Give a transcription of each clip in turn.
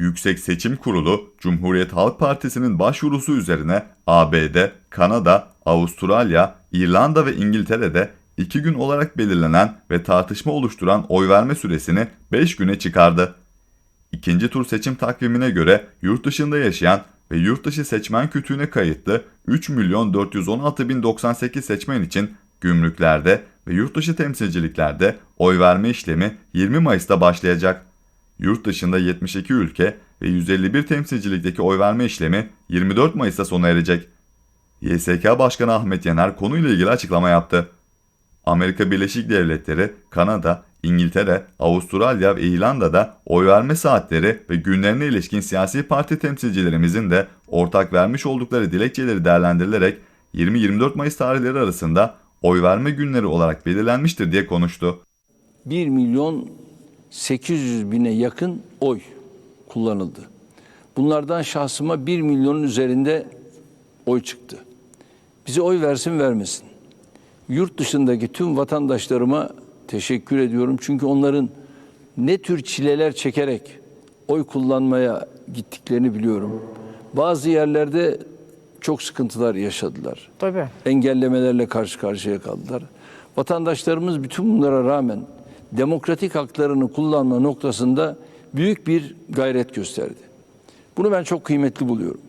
Yüksek Seçim Kurulu, Cumhuriyet Halk Partisi'nin başvurusu üzerine ABD, Kanada, Avustralya, İrlanda ve İngiltere'de iki gün olarak belirlenen ve tartışma oluşturan oy verme süresini 5 güne çıkardı. İkinci tur seçim takvimine göre yurt dışında yaşayan ve yurt dışı seçmen kütüğüne kayıtlı 3 milyon 416 bin 98 seçmen için gümrüklerde ve yurt dışı temsilciliklerde oy verme işlemi 20 Mayıs'ta başlayacak. Yurt dışında 72 ülke ve 151 temsilcilikteki oy verme işlemi 24 Mayıs'ta sona erecek. YSK Başkanı Ahmet Yener konuyla ilgili açıklama yaptı. Amerika Birleşik Devletleri, Kanada, İngiltere, Avustralya ve İrlanda'da oy verme saatleri ve günlerine ilişkin siyasi parti temsilcilerimizin de ortak vermiş oldukları dilekçeleri değerlendirilerek 20-24 Mayıs tarihleri arasında oy verme günleri olarak belirlenmiştir diye konuştu. 1 milyon 800 bine yakın oy kullanıldı. Bunlardan şahsıma 1 milyonun üzerinde oy çıktı. Bize oy versin vermesin. Yurt dışındaki tüm vatandaşlarıma teşekkür ediyorum. Çünkü onların ne tür çileler çekerek oy kullanmaya gittiklerini biliyorum. Bazı yerlerde çok sıkıntılar yaşadılar Tabii. engellemelerle karşı karşıya kaldılar. Vatandaşlarımız bütün bunlara rağmen demokratik haklarını kullanma noktasında büyük bir gayret gösterdi. Bunu ben çok kıymetli buluyorum.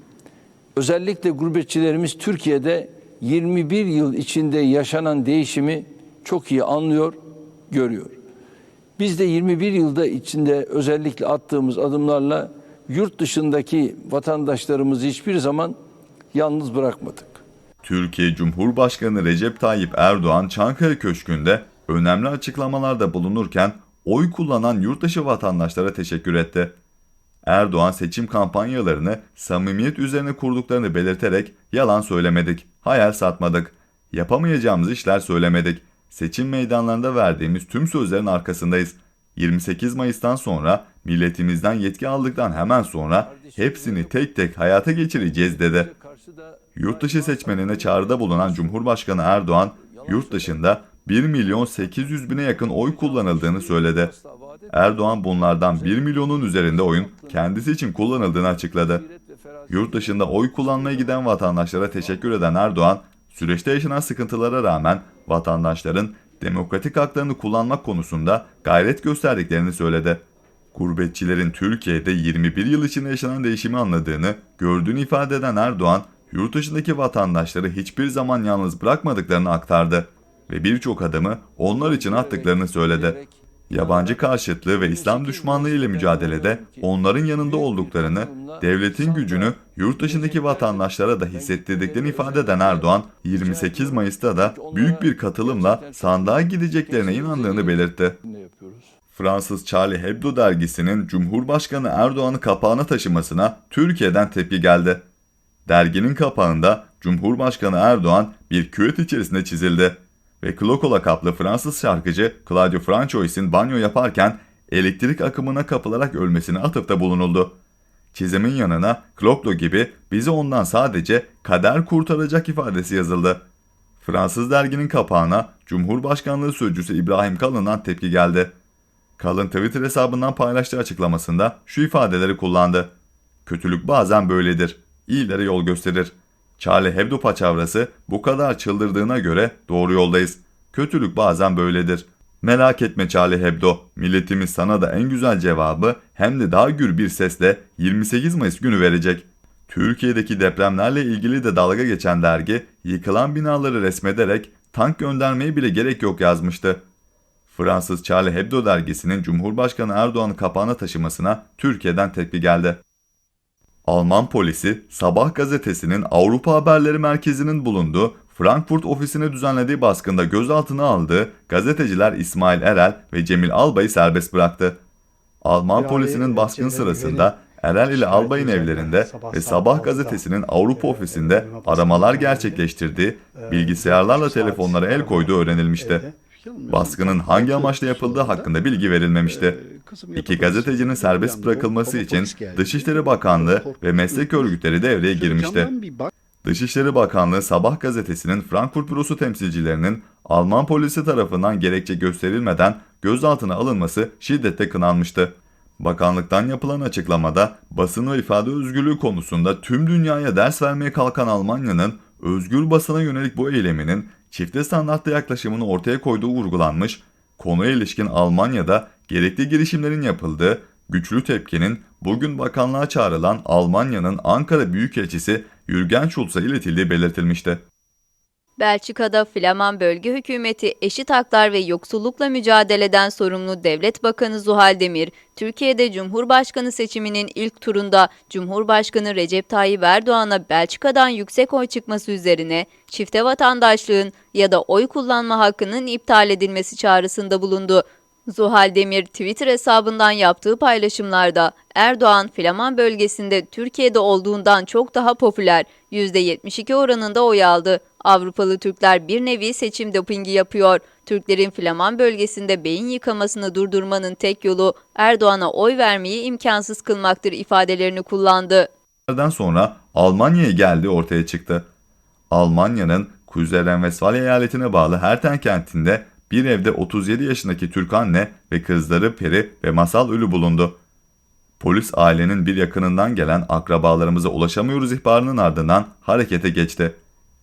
Özellikle gurbetçilerimiz Türkiye'de 21 yıl içinde yaşanan değişimi çok iyi anlıyor, görüyor. Biz de 21 yılda içinde özellikle attığımız adımlarla yurt dışındaki vatandaşlarımızı hiçbir zaman yalnız bırakmadık. Türkiye Cumhurbaşkanı Recep Tayyip Erdoğan Çankaya Köşkü'nde önemli açıklamalarda bulunurken oy kullanan yurtdışı vatandaşlara teşekkür etti. Erdoğan seçim kampanyalarını samimiyet üzerine kurduklarını belirterek yalan söylemedik, hayal satmadık, yapamayacağımız işler söylemedik. Seçim meydanlarında verdiğimiz tüm sözlerin arkasındayız. 28 Mayıs'tan sonra milletimizden yetki aldıktan hemen sonra hepsini tek tek hayata geçireceğiz dedi. Yurt dışı seçmenine çağrıda bulunan Cumhurbaşkanı Erdoğan, yurt dışında 1 milyon 800 bine yakın oy kullanıldığını söyledi. Erdoğan bunlardan 1 milyonun üzerinde oyun kendisi için kullanıldığını açıkladı. Yurt dışında oy kullanmaya giden vatandaşlara teşekkür eden Erdoğan, süreçte yaşanan sıkıntılara rağmen vatandaşların demokratik haklarını kullanmak konusunda gayret gösterdiklerini söyledi. Gurbetçilerin Türkiye'de 21 yıl içinde yaşanan değişimi anladığını, gördüğünü ifade eden Erdoğan, yurt dışındaki vatandaşları hiçbir zaman yalnız bırakmadıklarını aktardı ve birçok adımı onlar için attıklarını söyledi. Yabancı karşıtlığı ve İslam düşmanlığı ile mücadelede onların yanında olduklarını, devletin gücünü yurt dışındaki vatandaşlara da hissettirdiklerini ifade eden Erdoğan, 28 Mayıs'ta da büyük bir katılımla sandığa gideceklerine inandığını belirtti. Fransız Charlie Hebdo dergisinin Cumhurbaşkanı Erdoğan'ı kapağına taşımasına Türkiye'den tepki geldi. Derginin kapağında Cumhurbaşkanı Erdoğan bir küvet içerisinde çizildi ve Cloko lakaplı Fransız şarkıcı Claudio Francois'in banyo yaparken elektrik akımına kapılarak ölmesine atıfta bulunuldu. Çizimin yanına Kloklo gibi bizi ondan sadece kader kurtaracak ifadesi yazıldı. Fransız derginin kapağına Cumhurbaşkanlığı Sözcüsü İbrahim Kalın'dan tepki geldi. Kalın Twitter hesabından paylaştığı açıklamasında şu ifadeleri kullandı. Kötülük bazen böyledir. İyilere yol gösterir. Charlie Hebdo paçavrası bu kadar çıldırdığına göre doğru yoldayız. Kötülük bazen böyledir. Merak etme Charlie Hebdo, milletimiz sana da en güzel cevabı hem de daha gür bir sesle 28 Mayıs günü verecek. Türkiye'deki depremlerle ilgili de dalga geçen dergi yıkılan binaları resmederek tank göndermeye bile gerek yok yazmıştı. Fransız Charlie Hebdo dergisinin Cumhurbaşkanı Erdoğan'ı kapağına taşımasına Türkiye'den tepki geldi. Alman polisi Sabah gazetesinin Avrupa Haberleri Merkezi'nin bulunduğu Frankfurt ofisine düzenlediği baskında gözaltına aldığı gazeteciler İsmail Erel ve Cemil Albay'ı serbest bıraktı. Alman polisinin baskın sırasında Erel ile Albay'ın evlerinde ve Sabah 6'da gazetesinin Avrupa ofisinde aramalar gerçekleştirdiği, E, bilgisayarlarla telefonlara el koyduğu öğrenilmişti. Yanılmıyorsam Baskının hangi amaçla yapıldığı hakkında bilgi verilmemişti. İki gazetecinin serbest bırakılması için. Dışişleri Bakanlığı ve meslek örgütleri devreye girmişti. Dışişleri Bakanlığı Sabah gazetesinin Frankfurt bürosu temsilcilerinin Alman polisi tarafından gerekçe gösterilmeden gözaltına alınması şiddetle kınanmıştı. Bakanlıktan yapılan açıklamada basın ve ifade özgürlüğü konusunda tüm dünyaya ders vermeye kalkan Almanya'nın özgür basına yönelik bu eyleminin çifte standartlı yaklaşımını ortaya koyduğu vurgulanmış, konuya ilişkin Almanya'da gerekli girişimlerin yapıldığı, güçlü tepkinin bugün bakanlığa çağrılan Almanya'nın Ankara Büyükelçisi Jürgen Schulz'a iletildiği belirtilmişti. Belçika'da Flaman Bölge Hükümeti eşit haklar ve yoksullukla mücadeleden sorumlu Devlet Bakanı Zuhal Demir, Türkiye'de Cumhurbaşkanı seçiminin ilk turunda Cumhurbaşkanı Recep Tayyip Erdoğan'a Belçika'dan yüksek oy çıkması üzerine çifte vatandaşlığın ya da oy kullanma hakkının iptal edilmesi çağrısında bulundu. Zuhal Demir Twitter hesabından yaptığı paylaşımlarda Erdoğan Flaman bölgesinde Türkiye'de olduğundan çok daha popüler %72 oranında oy aldı. Avrupalı Türkler bir nevi seçim dopingi yapıyor. Türklerin Flaman bölgesinde beyin yıkamasını durdurmanın tek yolu Erdoğan'a oy vermeyi imkansız kılmaktır ifadelerini kullandı. Sonra Almanya'ya geldiği ortaya çıktı. Almanya'nın Kuzey Renvestfalya eyaletine bağlı Herten kentinde bir evde 37 yaşındaki Türk anne ve kızları Peri ve Masal ölü bulundu. Polis ailenin bir yakınından gelen akrabalarımıza ulaşamıyoruz ihbarının ardından harekete geçti.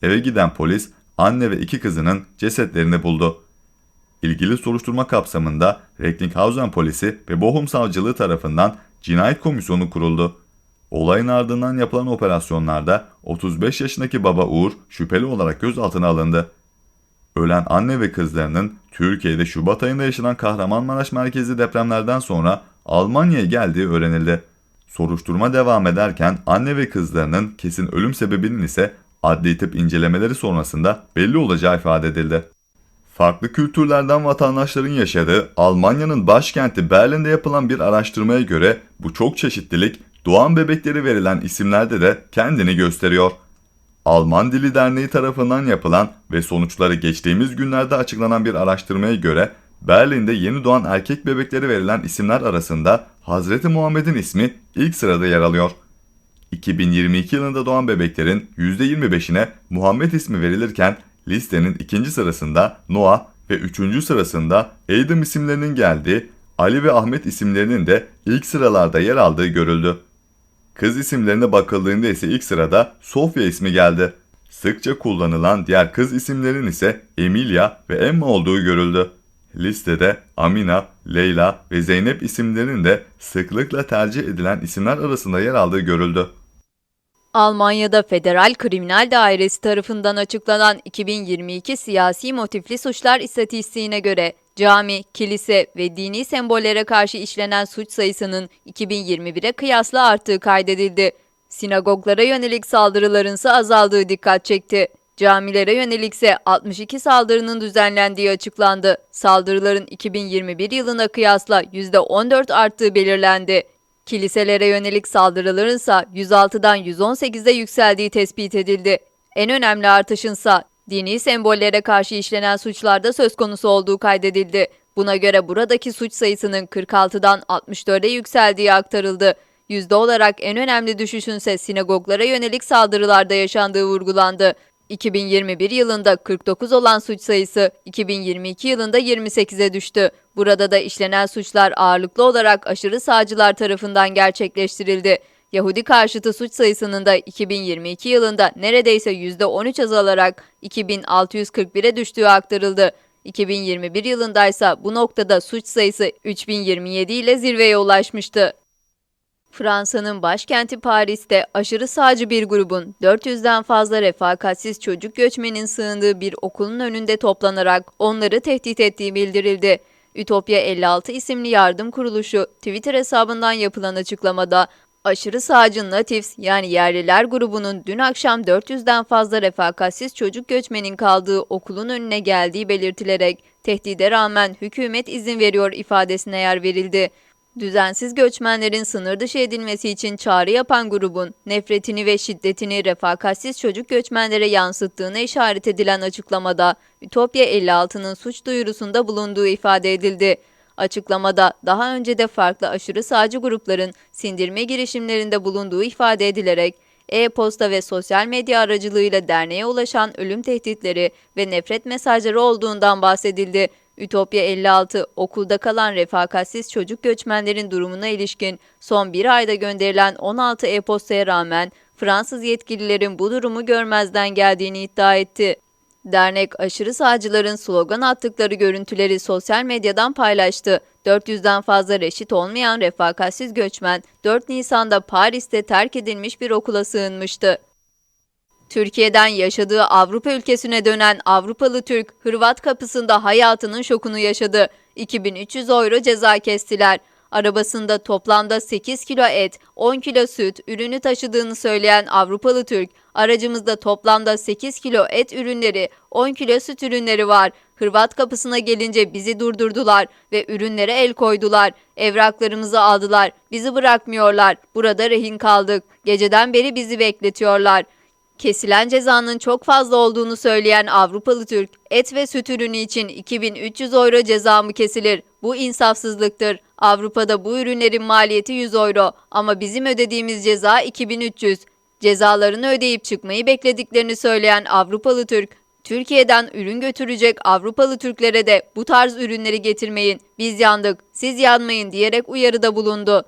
Eve giden polis anne ve iki kızının cesetlerini buldu. İlgili soruşturma kapsamında Recklinghausen polisi ve Bochum savcılığı tarafından cinayet komisyonu kuruldu. Olayın ardından yapılan operasyonlarda 35 yaşındaki baba Uğur şüpheli olarak gözaltına alındı. Ölen anne ve kızlarının Türkiye'de Şubat ayında yaşanan Kahramanmaraş merkezli depremlerden sonra Almanya'ya geldiği öğrenildi. Soruşturma devam ederken anne ve kızlarının kesin ölüm sebebinin ise adli tıp incelemeleri sonrasında belli olacağı ifade edildi. Farklı kültürlerden vatandaşların yaşadığı Almanya'nın başkenti Berlin'de yapılan bir araştırmaya göre bu çok çeşitlilik doğan bebekleri verilen isimlerde de kendini gösteriyor. Alman Dili Derneği tarafından yapılan ve sonuçları geçtiğimiz günlerde açıklanan bir araştırmaya göre Berlin'de yeni doğan erkek bebekleri verilen isimler arasında Hazreti Muhammed'in ismi ilk sırada yer alıyor. 2022 yılında doğan bebeklerin %25'ine Muhammed ismi verilirken listenin ikinci sırasında Noah ve üçüncü sırasında Adam isimlerinin geldiği, Ali ve Ahmet isimlerinin de ilk sıralarda yer aldığı görüldü. Kız isimlerine bakıldığında ise ilk sırada Sofya ismi geldi. Sıkça kullanılan diğer kız isimlerin ise Emilia ve Emma olduğu görüldü. Listede Amina, Leyla ve Zeynep isimlerinin de sıklıkla tercih edilen isimler arasında yer aldığı görüldü. Almanya'da Federal Kriminal Dairesi tarafından açıklanan 2022 siyasi motifli suçlar istatistiğine göre cami, kilise ve dini sembollere karşı işlenen suç sayısının 2021'e kıyasla arttığı kaydedildi. Sinagoglara yönelik saldırıların ise azaldığı dikkat çekti. Camilere yönelikse 62 saldırının düzenlendiği açıklandı. Saldırıların 2021 yılına kıyasla %14 arttığı belirlendi. Kiliselere yönelik saldırıların ise 106'dan 118'e yükseldiği tespit edildi. En önemli artışınsa dini sembollere karşı işlenen suçlarda söz konusu olduğu kaydedildi. Buna göre buradaki suç sayısının 46'dan 64'e yükseldiği aktarıldı. Yüzde olarak en önemli düşüşünse sinagoglara yönelik saldırılarda yaşandığı vurgulandı. 2021 yılında 49 olan suç sayısı 2022 yılında 28'e düştü. Burada da işlenen suçlar ağırlıklı olarak aşırı sağcılar tarafından gerçekleştirildi. Yahudi karşıtı suç sayısının da 2022 yılında neredeyse %13 azalarak 2641'e düştüğü aktarıldı. 2021 yılındaysa bu noktada suç sayısı 3027 ile zirveye ulaşmıştı. Fransa'nın başkenti Paris'te aşırı sağcı bir grubun 400'den fazla refakatsiz çocuk göçmenin sığındığı bir okulun önünde toplanarak onları tehdit ettiği bildirildi. Ütopya 56 isimli yardım kuruluşu Twitter hesabından yapılan açıklamada aşırı sağcı Natifs yani yerliler grubunun dün akşam 400'den fazla refakatsiz çocuk göçmenin kaldığı okulun önüne geldiği belirtilerek tehdide rağmen hükümet izin veriyor ifadesine yer verildi. Düzensiz göçmenlerin sınır dışı edilmesi için çağrı yapan grubun nefretini ve şiddetini refakatsiz çocuk göçmenlere yansıttığına işaret edilen açıklamada Ütopya 56'nın suç duyurusunda bulunduğu ifade edildi. Açıklamada daha önce de farklı aşırı sağcı grupların sindirme girişimlerinde bulunduğu ifade edilerek e-posta ve sosyal medya aracılığıyla derneğe ulaşan ölüm tehditleri ve nefret mesajları olduğundan bahsedildi. Ütopya 56, okulda kalan refakatsiz çocuk göçmenlerin durumuna ilişkin son bir ayda gönderilen 16 e-postaya rağmen Fransız yetkililerin bu durumu görmezden geldiğini iddia etti. Dernek aşırı sağcıların slogan attıkları görüntüleri sosyal medyadan paylaştı. 400'den fazla reşit olmayan refakatsiz göçmen 4 Nisan'da Paris'te terk edilmiş bir okula sığınmıştı. Türkiye'den yaşadığı Avrupa ülkesine dönen Avrupalı Türk, Hırvat kapısında hayatının şokunu yaşadı. 2300 euro ceza kestiler. Arabasında toplamda 8 kilo et, 10 kilo süt ürünü taşıdığını söyleyen Avrupalı Türk, aracımızda toplamda 8 kilo et ürünleri, 10 kilo süt ürünleri var. Hırvat kapısına gelince bizi durdurdular ve ürünlere el koydular. Evraklarımızı aldılar. Bizi bırakmıyorlar. Burada rehin kaldık. Geceden beri bizi bekletiyorlar. Kesilen cezanın çok fazla olduğunu söyleyen Avrupalı Türk, et ve süt ürünü için 2300 euro ceza mı kesilir? Bu insafsızlıktır. Avrupa'da bu ürünlerin maliyeti 100 euro ama bizim ödediğimiz ceza 2300. Cezalarını ödeyip çıkmayı beklediklerini söyleyen Avrupalı Türk, Türkiye'den ürün götürecek Avrupalı Türklere de bu tarz ürünleri getirmeyin, biz yandık, siz yanmayın diyerek uyarıda bulundu.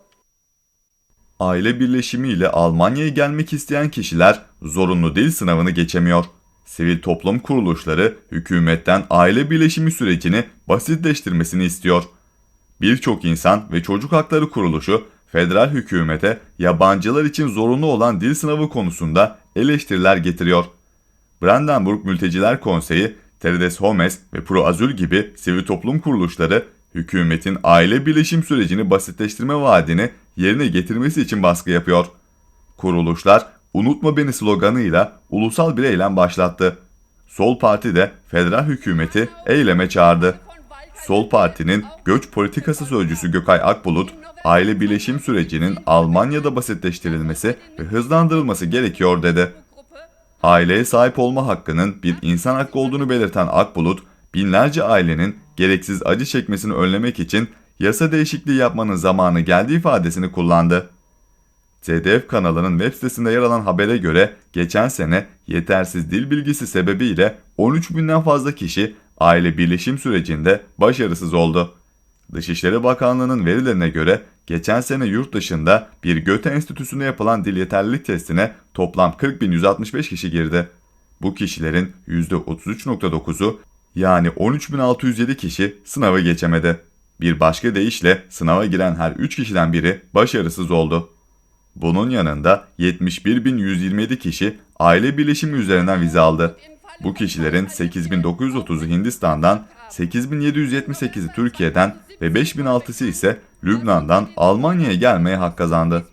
Aile birleşimiyle Almanya'ya gelmek isteyen kişiler zorunlu dil sınavını geçemiyor. Sivil toplum kuruluşları hükümetten aile birleşimi sürecini basitleştirmesini istiyor. Birçok insan ve çocuk hakları kuruluşu federal hükümete yabancılar için zorunlu olan dil sınavı konusunda eleştiriler getiriyor. Brandenburg Mülteciler Konseyi, Terdes Homes ve Pro Azul gibi sivil toplum kuruluşları hükümetin aile birleşim sürecini basitleştirme vaadini yerine getirmesi için baskı yapıyor. Kuruluşlar unutma beni sloganıyla ulusal bir eylem başlattı. Sol Parti de federal hükümeti eyleme çağırdı. Sol Parti'nin göç politikası sözcüsü Gökay Akbulut, aile birleşim sürecinin Almanya'da basitleştirilmesi ve hızlandırılması gerekiyor dedi. Aileye sahip olma hakkının bir insan hakkı olduğunu belirten Akbulut, binlerce ailenin gereksiz acı çekmesini önlemek için yasa değişikliği yapmanın zamanı geldiği ifadesini kullandı. ZDF kanalının web sitesinde yer alan habere göre geçen sene yetersiz dil bilgisi sebebiyle 13 binden fazla kişi aile birleşim sürecinde başarısız oldu. Dışişleri Bakanlığı'nın verilerine göre geçen sene yurt dışında bir Göte Enstitüsü'nde yapılan dil yeterlilik testine toplam 40.165 kişi girdi. Bu kişilerin %33.9'u yani 13.607 kişi sınavı geçemedi. Bir başka deyişle sınava giren her 3 kişiden biri başarısız oldu. Bunun yanında 71.127 kişi aile birleşimi üzerinden vize aldı. Bu kişilerin 8.930'u Hindistan'dan, 8.778'i Türkiye'den ve 5.006'sı ise Lübnan'dan Almanya'ya gelmeye hak kazandı.